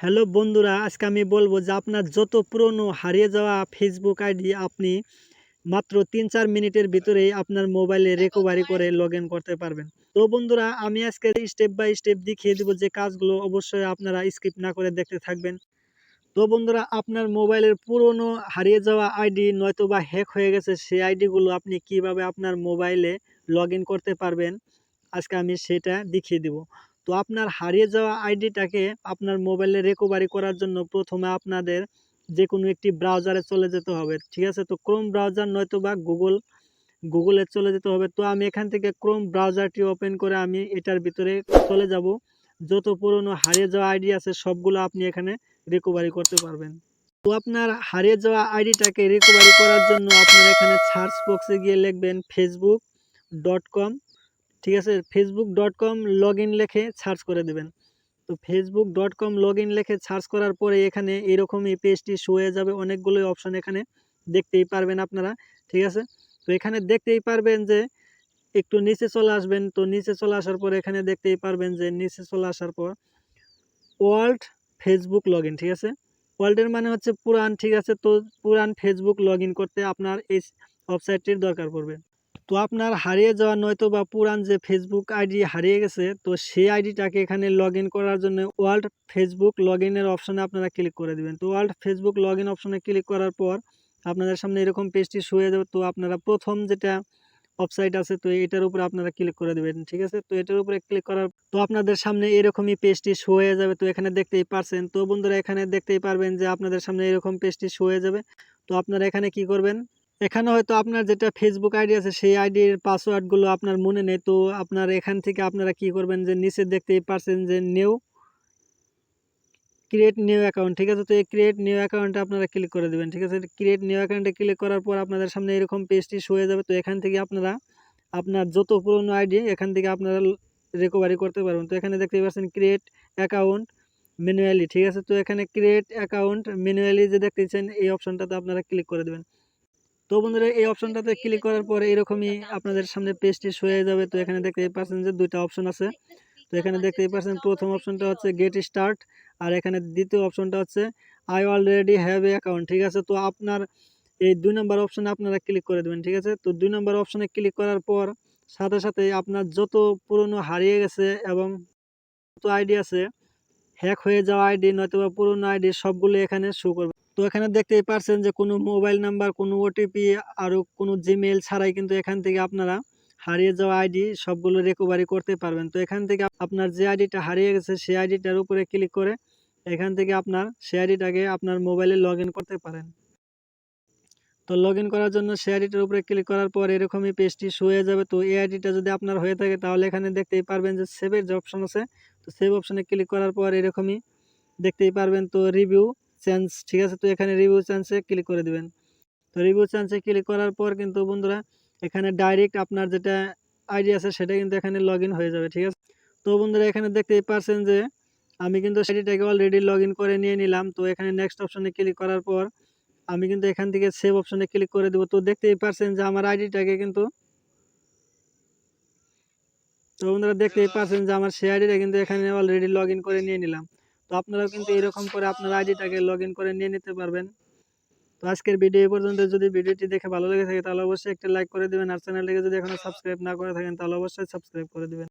Hello বন্ধুরা, আজকে আমি বলব যে আপনার যত পুরনো হারিয়ে যাওয়া ফেসবুক আইডি আপনি মাত্র তিন চার মিনিটের ভিতরেই আপনার মোবাইলে রিকভারি করে লগ করতে পারবেন। তো বন্ধুরা, আমি আজকে স্টেপ বাই স্টেপ দেখিয়ে দেবো যে কাজগুলো অবশ্যই আপনারা স্কিপ না করে দেখতে থাকবেন। তো বন্ধুরা, আপনার মোবাইলের পুরনো হারিয়ে যাওয়া আইডি নয়তো বা হ্যাক হয়ে গেছে, সেই আইডিগুলো আপনি কীভাবে আপনার মোবাইলে লগ করতে পারবেন, আজকে আমি সেটা দেখিয়ে দিব। তো আপনার হারিয়ে যাওয়া আইডিটাকে আপনার মোবাইলে রিকভারি করার জন্য প্রথমে আপনাদের যে কোনো একটি ব্রাউজারে চলে যেতে হবে, ঠিক আছে? তো ক্রোম ব্রাউজার নয়তো বা গুগল গুগলে চলে যেতে হবে। তো আমি এখান থেকে ক্রোম ব্রাউজারটি ওপেন করে আমি এটার ভিতরে চলে যাব। যত পুরনো হারিয়ে যাওয়া আইডি আছে, সবগুলো আপনি এখানে রিকভারি করতে পারবেন। তো আপনার হারিয়ে যাওয়া আইডিটাকে রিকভারি করার জন্য আপনার এখানে সার্চ বক্সে গিয়ে লিখবেন ফেসবুক ডট কম ঠিক আছে? Facebook dot com log in লিখে সার্চ করে দেবেন। তো Facebook dot com log in লিখে সার্চ করার পরে এখানে এরকমই পেজটি শো হয়ে যাবে। অনেকগুলোই অপশন এখানে দেখতেই পারবেন আপনারা, ঠিক আছে? তো এখানে দেখতেই পারবেন যে একটু নিচে চলে আসবেন। তো নিচে চলে আসার পর এখানে দেখতেই পারবেন যে নিচে চলে আসার পর ওয়ার্ল্ড ফেসবুক লগ ঠিক আছে? ওয়ার্ল্ডের মানে হচ্ছে পুরান ঠিক আছে? তো পুরান ফেসবুক লগ করতে আপনার এই ওয়েবসাইটটির দরকার পড়বে। তো আপনার হারিয়ে যাওয়া নয়তো বা পুরান যে ফেসবুক আইডি হারিয়ে গেছে, তো সেই আইডিটাকে এখানে লগ করার জন্য ওয়ার্ল্ড ফেসবুক লগ ইনের অপশানে আপনারা ক্লিক করে দেবেন। তো ওয়ার্ল্ড ফেসবুক লগ ইন অপশানে ক্লিক করার পর আপনাদের সামনে এরকম পেজটি শুয়ে যাবে। তো আপনারা প্রথম যেটা ওয়েবসাইট আছে, তো এটার উপরে আপনারা ক্লিক করে দেবেন, ঠিক আছে? তো এটার উপরে ক্লিক করার তো আপনাদের সামনে এরকমই পেজটি শো হয়ে যাবে। তো এখানে দেখতেই পারছেন। তো বন্ধুরা, এখানে দেখতেই পারবেন যে আপনাদের সামনে এরকম পেজটি শো হয়ে যাবে। তো আপনারা এখানে কি করবেন? এখানে হয়তো আপনার যেটা ফেসবুক আইডি আছে, সেই আইডির পাসওয়ার্ডগুলো আপনার মনে নেই। তো আপনার এখান থেকে আপনারা কি করবেন যে নিচে দেখতেই পারছেন যে নিউ ক্রিয়েট নিউ অ্যাকাউন্ট ঠিক আছে? তো এই ক্রিয়েট নিউ অ্যাকাউন্টে আপনারা ক্লিক করে দেবেন, ঠিক আছে? ক্রিয়েট নিউ অ্যাকাউন্টে ক্লিক করার পর আপনাদের সামনে এরকম পেজটি শো হয়ে যাবে। তো এখান থেকে আপনারা, আপনার যত পুরনো আইডি এখান থেকে আপনারা রিকভারি করতে পারবেন। তো এখানে দেখতেই পাচ্ছেন ক্রিয়েট অ্যাকাউন্ট ম্যানুয়ালি ঠিক আছে? তো এখানে ক্রিয়েট অ্যাকাউন্ট ম্যানুয়ালি যে দেখতেছেন এই অপশনটাতে আপনারা ক্লিক করে দেবেন। তো বন্ধুরা, এই অপশনটাতে ক্লিক করার পরে এরকমই আপনাদের সামনে পেজটি হয়ে যাবে। তো এখানে দেখতে পাচ্ছেন যে দুইটা অপশন আছে। তো এখানে দেখতেই পাচ্ছেন প্রথম অপশনটা হচ্ছে গেট স্টার্ট আর এখানে দ্বিতীয় অপশনটা হচ্ছে I already have a account ঠিক আছে? তো আপনার এই দুই নম্বর অপশনে আপনারা ক্লিক করে দেবেন, ঠিক আছে? তো দুই নম্বর অপশনে ক্লিক করার পর সাথে সাথে আপনার যত পুরনো হারিয়ে গেছে এবং যত আইডি আছে হ্যাক হয়ে যাওয়া আইডি নয়তো বা পুরনো আইডি সবগুলো এখানে শো করবে। তো এখানে দেখতেই পারছেন যে কোনো মোবাইল নাম্বার, কোনো ওটিপি আরও কোনো জিমেল ছাড়াই কিন্তু এখান থেকে আপনারা হারিয়ে যাওয়া আইডি সবগুলো রিকভারি করতে পারবেন। তো এখান থেকে আপনার যে আইডিটা হারিয়ে গেছে, সেই আইডিটার উপরে ক্লিক করে এখান থেকে আপনার সেই আইডিটাকে আপনার মোবাইলে লগ করতে পারেন। তো লগ করার জন্য সেই আইডিটার উপরে ক্লিক করার পর এরকমই পেজটি হয়ে যাবে। তো এই আইডিটা যদি আপনার হয়ে থাকে, তাহলে এখানে দেখতেই পারবেন যে সেভের যে অপশন আছে, তো সেভ অপশনে ক্লিক করার পর এরকমই দেখতেই পারবেন। তো রিভিউ চেঞ্জ ঠিক আছে? তো এখানে রিভিউ চান্সে ক্লিক করে দিবেন। তো রিভিউ চান্সে ক্লিক করার পর কিন্তু বন্ধুরা, এখানে ডাইরেক্ট আপনার যেটা আইডি আছে, সেটা কিন্তু এখানে লগ হয়ে যাবে, ঠিক আছে? তো বন্ধুরা, এখানে দেখতেই পারছেন যে, আমি কিন্তু সেটিটাকে অলরেডি লগ করে নিয়ে নিলাম। তো এখানে নেক্সট অপশনে ক্লিক করার পর, আমি কিন্তু এখান থেকে সেভ অপশনে ক্লিক করে দেবো। তো দেখতেই পারছেন যে, আমার আইডিটাকে কিন্তু তো বন্ধুরা, দেখতেই পারছেন যে, আমার সেই আইডিটা কিন্তু এখানে অলরেডি লগ করে নিয়ে নিলাম। তো আপনারাও কিন্তু এরকম করে আপনার আইডিটাকে লগ ইন করে নিয়ে নিতে পারবেন। তো আজকের ভিডিও এ পর্যন্ত। যদি ভিডিওটি দেখে ভালো লেগে থাকে, তাহলে অবশ্যই একটা লাইক করে দেবেন। আর চ্যানেলটিকে যদি এখনও সাবস্ক্রাইব না করে থাকেন, তাহলে অবশ্যই সাবস্ক্রাইব করে দেবেন।